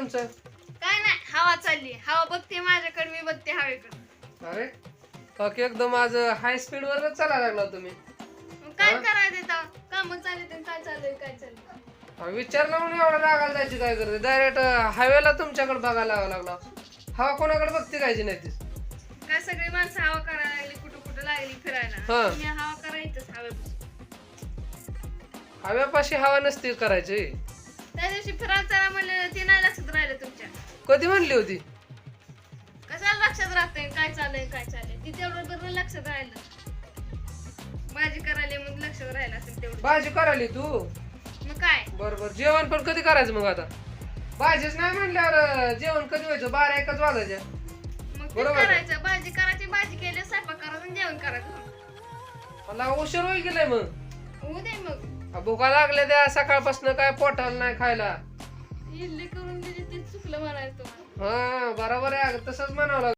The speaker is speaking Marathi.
तुमचं? काय नाही हवा चालली. हवा बघते माझ्याकडे मी बघते हवेकडे. अरे बाकी एकदम आज हाय स्पीड वरच चालायला लागला तुम्ही. मग काय हा? करायचं काम चालले काय चाललंय काय चाललंय अहो, विचारलं म्हणून एवढं रागायला जायची काय करते डायरेक्ट हायवेला तुमच्याकडे बघायला लावा लागला. हवा कोणाकडे बघते कायची नाही ती काय सगळी माणसं हवा करायला लागली कुठं कुठं लागली फिरायला? हवा करायचंच हवेपासून हव्यापाशी हवा नसती करायची. त्या दिवशी फिरायला चला म्हणलं कधी म्हणली होती? कशाला लक्षात राहतंय? काय चाललंय काय चाललंय? ती तेवढं बरोबर लक्षात राहिलं भाजी करायला मग लक्षात राहिलं असेल तेवढं. भाजी करायली तू? मग काय? बर बर जेवण पण कधी करायचं मग आता? भाजीच नाही म्हणल्यावर जेवण कधी व्हायचं? बारा एकच वाजायच्या मग ते बरोबर. आहे. करायचं. भाजी करायची भाजी केली स्वयंपाक करायचं आणि जेवण करायचं मला उशीर होईल गेलाय मग? दे मग. आ, भुका लागल्या त्या सकाळपासून काय पोटाला नाही खायला. इडली करून दिली ते चुकलं म्हणायचं तुम्हाला. हा बरोबर आहे. अगं, तसंच म्हणावं लागलं.